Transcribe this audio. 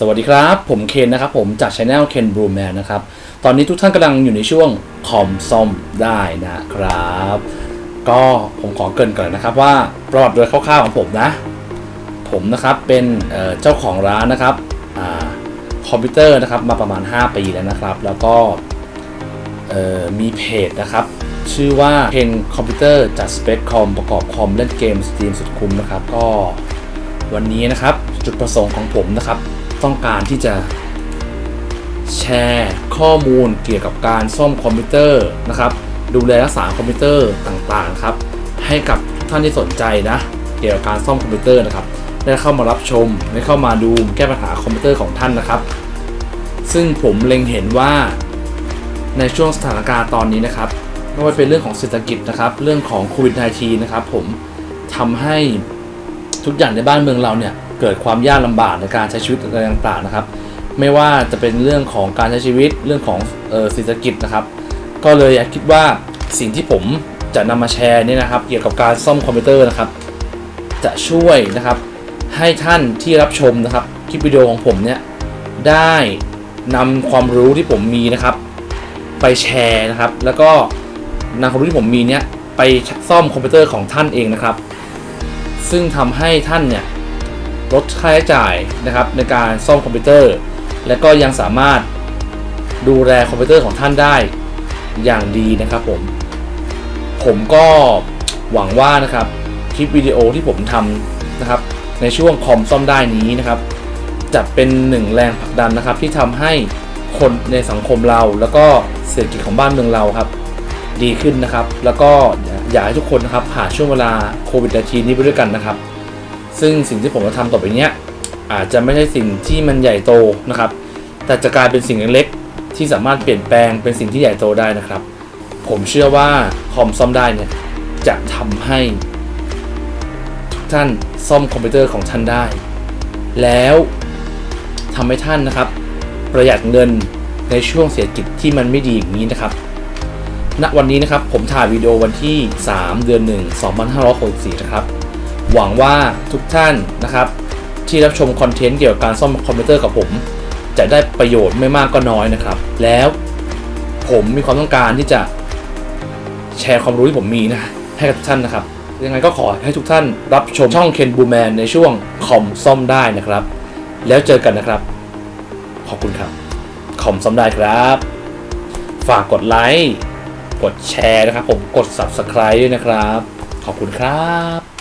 สวัสดีครับ ผมเคนนะครับผมจากช anel เคนบลูแมนนะครับ ตอนนี้ทุกท่านกำลังอยู่ในช่วงคอมซ่อมได้นะครับ ก็ผมขอเกรินก่อนนะครับว่าประวัติโดยคร่าวๆของผมนะ ผมนะครับเป็นเจ้าของร้านนะครับอคอมพิวเตอร์นะครับมาประมาณ 5 ปีแล้วนะครับ แล้วก็มีเพจนะครับ ชื่อว่าเพนคอมพิวเตอร์จัดสเปคคอมประกอบคอมเล่นเกมสตรีมสุดคุ้มนะครับ ก็วันนี้นะครับจุดประสงค์ของผมนะครับ ต้องการที่จะแชร์ข้อมูลเกี่ยวกับการซ่อมคอมพิวเตอร์นะครับ ดูแลรักษาคอมพิวเตอร์ต่างๆครับ ให้กับทุกท่านที่สนใจนะ เกี่ยวกับการซ่อมคอมพิวเตอร์นะครับ ได้เข้ามารับชมได้เข้ามาดูแก้ปัญหาคอมพิวเตอร์ของท่านนะครับ ซึ่งผมเล็งเห็นว่าในช่วงสถานการณ์ตอนนี้นะครับไม่ว่าเป็นเรื่องของเศรษฐกิจนะครับ เรื่องของโควิด -19 นะครับ ผมทำให้ทุกอย่างในบ้านเมืองเราเนี่ย เกิดความยากลำบากในการใช้ชีวิตอะไรต่างๆนะครับ ไม่ว่าจะเป็นเรื่องของการใช้ชีวิตเรื่องของเศรษฐกิจนะครับ ก็เลยอยากคิดว่าสิ่งที่ผมจะนำมาแชร์เนี่ยนะครับ เกี่ยวกับการซ่อมคอมพิวเตอร์นะครับ จะช่วยนะครับให้ท่านที่รับชมนะครับคลิปวิดีโอของผมเนี่ยได้นำความรู้ที่ผมมีนะครับ ไปแชร์นะครับ แล้วก็นำความรู้ที่ผมมีเนี่ยไปซ่อมคอมพิวเตอร์ของท่านเองนะครับ ซึ่งทำให้ท่านเนี่ย ลดค่าใช้จ่ายนะครับในการซ่อมคอมพิวเตอร์ และก็ยังสามารถดูแลคอมพิวเตอร์ของท่านได้อย่างดีนะครับผม ผมก็หวังว่านะครับคลิปวิดีโอที่ผมทำนะครับในช่วงคอมซ่อมได้นี้นะครับจะเป็นหนึ่งแรงผลักดันนะครับที่ทำให้คนในสังคมเราแล้วก็เศรษฐกิจของบ้านเมืองเราครับ ดีขึ้นนะครับ แล้วก็อยากให้ทุกคนนะครับผ่านช่วงเวลาโควิด -19 นี้ไปด้วยกันนะครับ ซึ่งสิ่งที่ผมจะทำต่อไปเนี้ยอาจจะไม่ใช่สิ่งที่มันใหญ่โตนะครับ แต่จะกลายเป็นสิ่งเล็กๆที่สามารถเปลี่ยนแปลงเป็นสิ่งที่ใหญ่โตได้นะครับ ผมเชื่อว่าคอมซ่อมได้เนี่ยจะทำให้ทุกท่านซ่อมคอมพิวเตอร์ของท่านได้ แล้วทำให้ท่านนะครับ ประหยัดเงินในช่วงเศรษฐกิจที่มันไม่ดีอย่างนี้นะครับณวันนี้นะครับผมถ่ายวิดีโอวันที่ 3 เดือน 1 2564 นะครับ หวังว่าทุกท่านนะครับ ที่รับชมคอนเทนต์เกี่ยวกับการซ่อมคอมพิวเตอร์กับผม จะได้ประโยชน์ไม่มากก็น้อยนะครับ แล้วผมมีความต้องการที่จะแชร์ความรู้ที่ผมมีนะ ให้กับทุกท่านนะครับ ยังไงก็ขอให้ทุกท่านรับชมช่องเคนบูแมนในช่วงคอมซ่อมได้นะครับ แล้วเจอกันนะครับ ขอบคุณครับ คอมซ่อมได้ครับ ฝากกดไลค์กดแชร์นะครับผมกด Subscribe ด้วยนะครับ ขอบคุณครับ